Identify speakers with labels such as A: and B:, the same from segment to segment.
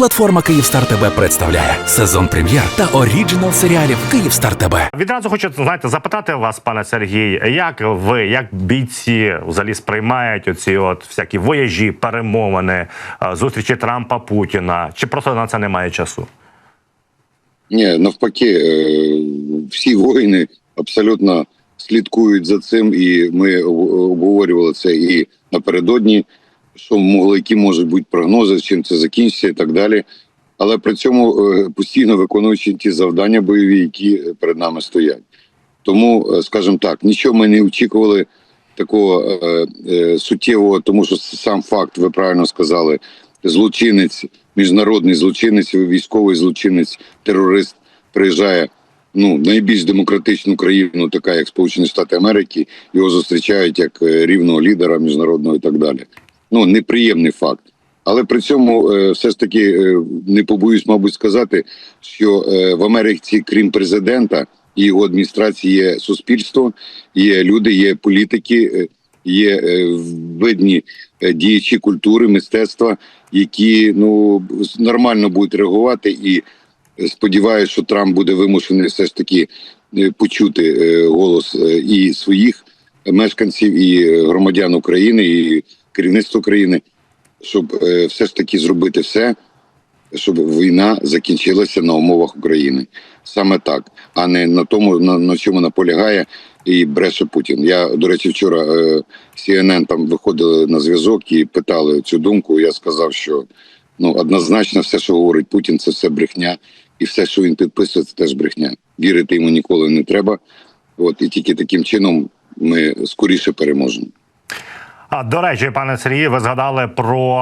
A: Платформа Київстар ТБ представляє сезон прем'єр та оріджинал серіалів Київстар ТБ.
B: Відразу хочу знаєте, запитати вас, пане Сергій, як ви, як бійці, взагалі сприймають оці от всякі вояжі, перемовини, е, зустрічі Трампа Путіна? Чи просто на це немає часу?
C: Ні, навпаки, е, всі воїни абсолютно слідкують за цим, і ми обговорювали це і напередодні, що могли, які можуть бути прогнози, чим це закінчиться і так далі. Але при цьому е, постійно виконуючи ті завдання бойові, які перед нами стоять. Тому, е, скажімо так, нічого ми не очікували такого е, суттєвого, тому що сам факт, ви правильно сказали, злочинець, міжнародний злочинець, військовий злочинець, терорист приїжджає ну найбільш демократичну країну, така як Сполучені Штати Америки, його зустрічають як рівного лідера міжнародного і так далі. Ну неприємний факт. Але при цьому е, все ж таки е, не побоюсь, мабуть, сказати, що е, в Америці, крім президента і його адміністрації, є суспільство, є люди, є політики, є видні діячі культури, мистецтва, які ну нормально будуть реагувати. І сподіваюся, що Трамп буде вимушений все ж таки почути голос і своїх мешканців, і громадян України, і керівництва країни, щоб е, все ж таки зробити все, щоб війна закінчилася на умовах України. Саме так, а не на тому, на, на чому наполягає і бреше Путін. Я, до речі, вчора е, CNN там виходили на зв'язок і питали цю думку. Я сказав, що ну однозначно все, що говорить Путін, це все брехня, і все, що він підписує, це теж брехня. Вірити йому ніколи не треба. От і тільки таким чином ми скоріше переможемо.
B: А до речі, пане Сергію, ви згадали про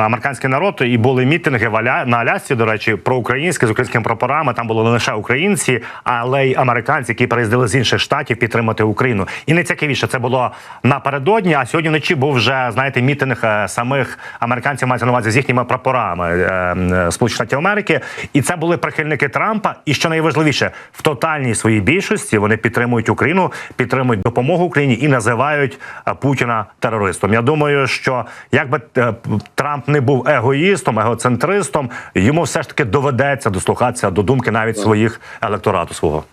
B: американський народ і були мітинги в на Алясці, до речі, про українське з українськими прапорами. Там були не лише українці, але й американці, які приїздили з інших штатів підтримати Україну. І найцікавіше це було напередодні. А сьогодні вночі був вже знаєте мітинг е, самих американців мається на увазі з їхніми прапорами е, е, Сполучених Штатів Америки. І це були прихильники Трампа. І що найважливіше, в тотальній своїй більшості вони підтримують Україну, підтримують допомогу Україні і називають Путіна терористом. Я думаю, що якби е, Трамп не був егоїстом, егоцентристом, йому все ж таки доведеться дослухатися до думки навіть своїх електорату свого.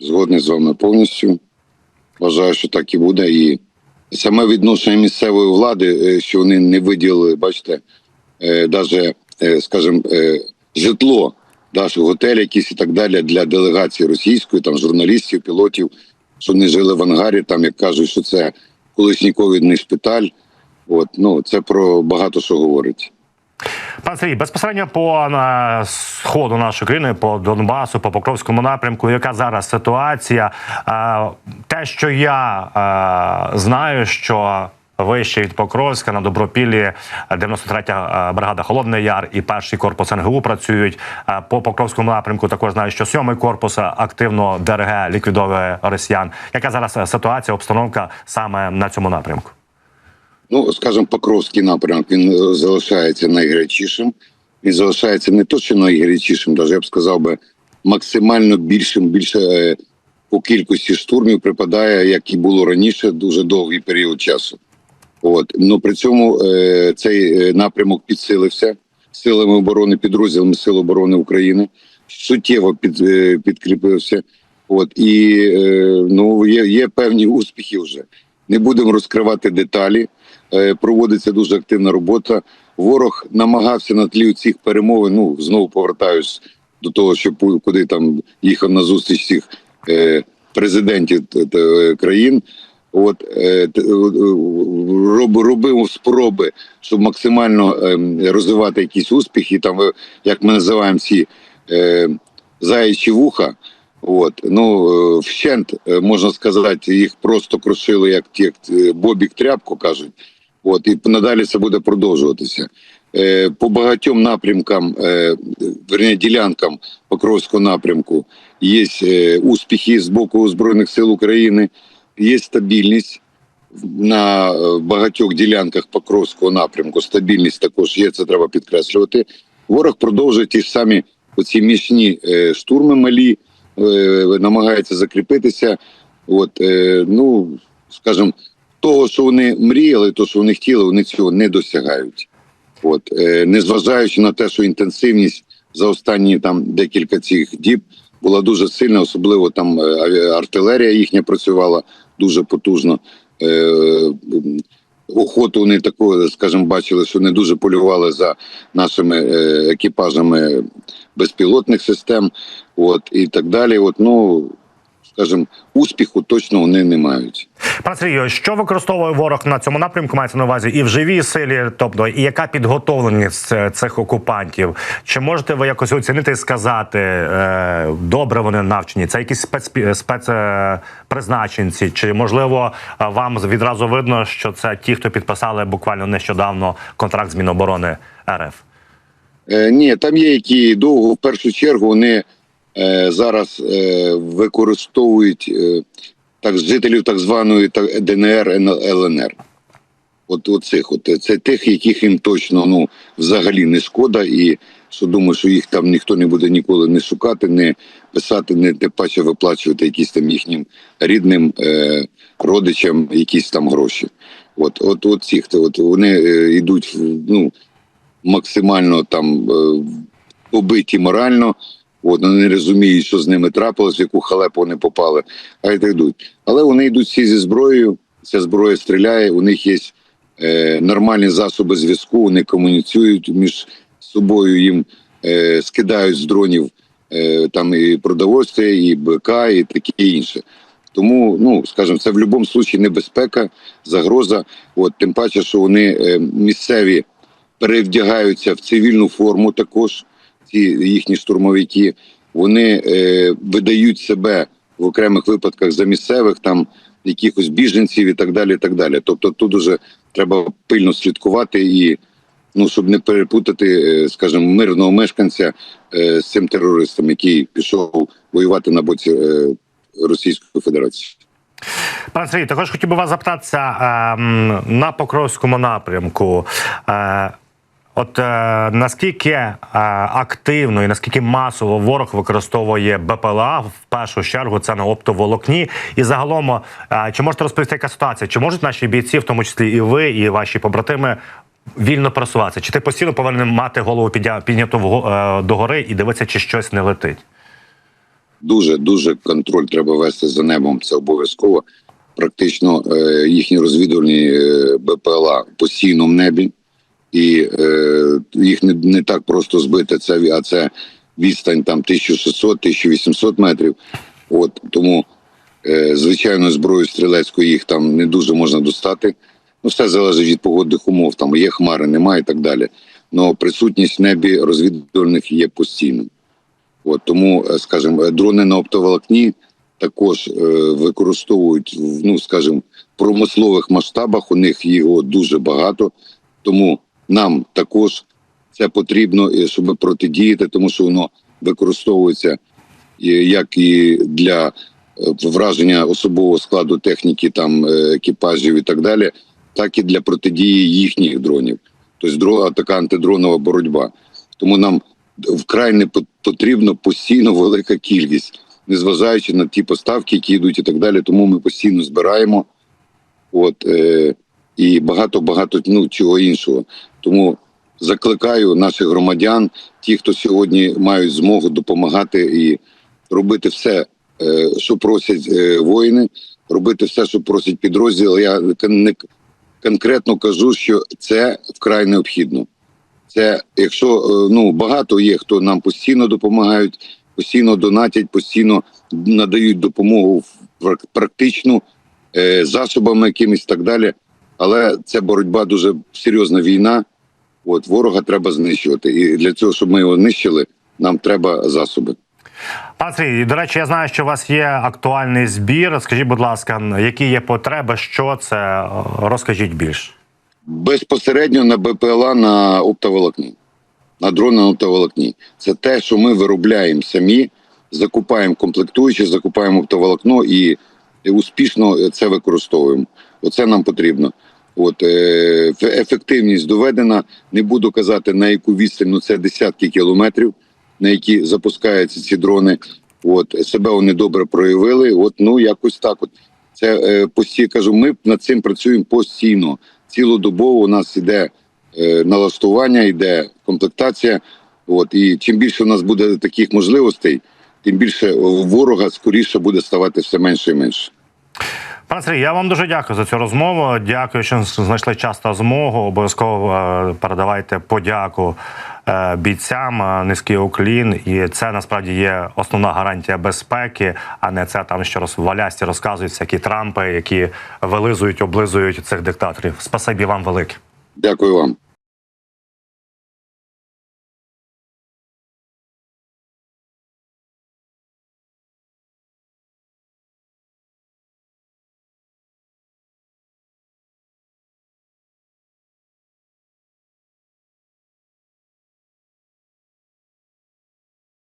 C: Згодний з вами повністю. Вважаю, що так і буде. І саме відношення місцевої влади, е, що вони не виділили, бачите, навіть, скажімо, е, житло, навіть готель якийсь і так далі для делегації російської, там журналістів, пілотів, що вони жили в ангарі, там як кажуть, що це колишній ковідний шпиталь. От ну це про багато що говорить.
B: Пан Сергій, безпосередньо по на, сходу нашої країни, по Донбасу, по Покровському напрямку, яка зараз ситуація? Е, те, що я е, знаю, що вище від Покровська на Добропіллі 93-я бригада Холодний Яр і перший корпус НГУ працюють Е, по Покровському напрямку. Також знаю, що сьомий корпус активно ДРГ ліквідовує росіян. Яка зараз е, ситуація, обстановка саме на цьому напрямку?
C: Ну, скажімо, Покровський напрямок він е, залишається найгарячішим. Він залишається не то, що найгарячішим, навіть я б сказав би максимально більшим, більше е, по кількості штурмів припадає, як і було раніше, дуже довгий період часу. От ну при цьому е, цей е, напрямок підсилився силами оборони, підрозділами Сил оборони України, суттєво під, е, підкріпився. От і е, ну є, є певні успіхи вже. Не будемо розкривати деталі. Е, проводиться дуже активна робота. Ворог намагався на тлі цих перемовин. Ну знову повертаюсь до того, що куди там їхав на зустріч цих е, президентів т- країн. От е, е, роб, робив спроби, щоб максимально е, розвивати якісь успіхи. Там е, як ми називаємо ці е, заячі вуха. От ну е, вщент е, можна сказати, їх просто крушили, як ті е, бобік тряпку кажуть. От і надалі це буде продовжуватися. Е, по багатьом напрямкам, е, верні, ділянкам Покровського напрямку є е, успіхи з боку збройних сил України, є стабільність на е, багатьох ділянках Покровського напрямку. Стабільність також є. Це треба підкреслювати. Ворог продовжує ті ж самі оці міцні е, штурми малі, намагається закріпитися. От ну скажімо, того, що вони мріяли, то що вони хотіли, вони цього не досягають. От незважаючи на те, що інтенсивність за останні там декілька цих діб була дуже сильна, особливо там е, артилерія їхня працювала дуже потужно. Е, охоту вони таку, скажімо, бачили, що не дуже полювали за нашими е, екіпажами безпілотних систем, от і так далі. От ну скажімо, успіху точно вони не мають.
B: Пане Сергію, що використовує ворог на цьому напрямку? Мається на увазі і в живій силі, тобто і яка підготовленість е, цих окупантів? Чи можете ви якось оцінити і сказати, е, добре вони навчені? Це якісь спецпі- спецпризначенці? Чи можливо е, вам відразу видно, що це ті, хто підписали буквально нещодавно контракт з Міноборони РФ?
C: Е, ні, там є які довго в першу чергу вони е, зараз е, використовують е, так жителів так званої ДНР ЛНР. От, от цих, от це тих, яких їм точно ну взагалі не шкода, і що думаю, що їх там ніхто не буде ніколи не шукати, не писати, не тим паче виплачувати якісь там їхнім рідним е, родичам якісь там гроші. От, от, от цих, от вони е, йдуть ну максимально там е, побиті морально. От, вони не розуміють, що з ними трапилось, яку халепу вони попали, а й так йдуть. Але вони йдуть всі зі зброєю, ця зброя стріляє, у них є е, нормальні засоби зв'язку, вони комуніцюють між собою, їм е, скидають з дронів е, там і продовольство, і БК, і таке інше. Тому, ну скажімо, це в будь-якому випадку небезпека, загроза. От тим паче, що вони е, місцеві перевдягаються в цивільну форму також, ці їхні штурмовики, вони е, видають себе в окремих випадках за місцевих там якихось біженців і так далі. і так далі. Тобто тут уже треба пильно слідкувати і ну, щоб не перепутати, е, скажімо, мирного мешканця е, з цим терористом, який пішов воювати на боці е, Російської Федерації.
B: Пане Сергій, також хотів би вас запитатися ем, на Покровському напрямку. От е, наскільки е, активно і наскільки масово ворог використовує БПЛА в першу чергу це на оптоволокні, і загалом е, чи можете розповісти, яка ситуація? Чи можуть наші бійці, в тому числі і ви, і ваші побратими, вільно просуватися? Чи ти постійно повинен мати голову підня- підняту вго- е, догори і дивитися, чи щось не летить?
C: дуже дуже контроль треба вести за небом. Це обов'язково. Практично е, їхні розвідувальні е, БПЛА в небі, і е, їх не, не так просто збити. Це а це відстань там 1600-1800 метрів. От тому, е, звичайно, зброю стрілецьку їх там не дуже можна достати. Ну, все залежить від погодних умов. Там є хмари, немає і так далі. Но присутність в небі розвідувальних є постійно. От тому, е, скажімо, е, дрони на оптоволокні також е, використовують в, ну, скажімо, промислових масштабах. У них його дуже багато. Тому нам також це потрібно, щоб протидіяти, тому що воно використовується як і для е, враження особового складу техніки, там е, екіпажів і так далі, так і для протидії їхніх дронів. Тобто така антидронова боротьба. Тому нам вкрай не пот- потрібно постійно велика кількість, незважаючи на ті поставки, які йдуть і так далі. Тому ми постійно збираємо. От е, і багато багато ну чого іншого. Тому закликаю наших громадян, ті, хто сьогодні мають змогу допомагати і робити все, е, що просять е, воїни, робити все, що просять підрозділи. Я не конкретно кажу, що це вкрай необхідно. Це якщо е, ну багато є, хто нам постійно допомагають, постійно донатять, постійно надають допомогу практичну засобами якимись так далі. Але це боротьба дуже серйозна війна. От ворога треба знищувати. І для цього, щоб ми його нищили, нам треба засоби.
B: Пан Сергій, до речі, я знаю, що у вас є актуальний збір. Скажіть, будь ласка, які є потреби, що це? Розкажіть більше.
C: безпосередньо на БПЛА на оптоволокні, на дрон на оптоволокні. Це те, що ми виробляємо самі, закупаємо комплектуючі, закупаємо оптоволокно і успішно це використовуємо. Оце нам потрібно. От е, ефективність доведена. Не буду казати на яку відстань, ну це десятки кілометрів, на які запускаються ці дрони. От себе вони добре проявили. От ну якось так. От це е, постійно кажу. Ми над цим працюємо постійно. Цілодобово у нас іде е, налаштування, йде комплектація. От і чим більше в нас буде таких можливостей, тим більше ворога скоріше буде ставати все менше і менше.
B: Пане Сергій, я вам дуже дякую за цю розмову. Дякую, що знайшли час та змогу. Обов'язково е, передавайте подяку е, бійцям, е, низький уклін. І це насправді є основна гарантія безпеки, а не це там що раз валясті розказують всякі трампи, які вилизують, облизують цих диктаторів. Спасибі вам велике.
C: Дякую вам.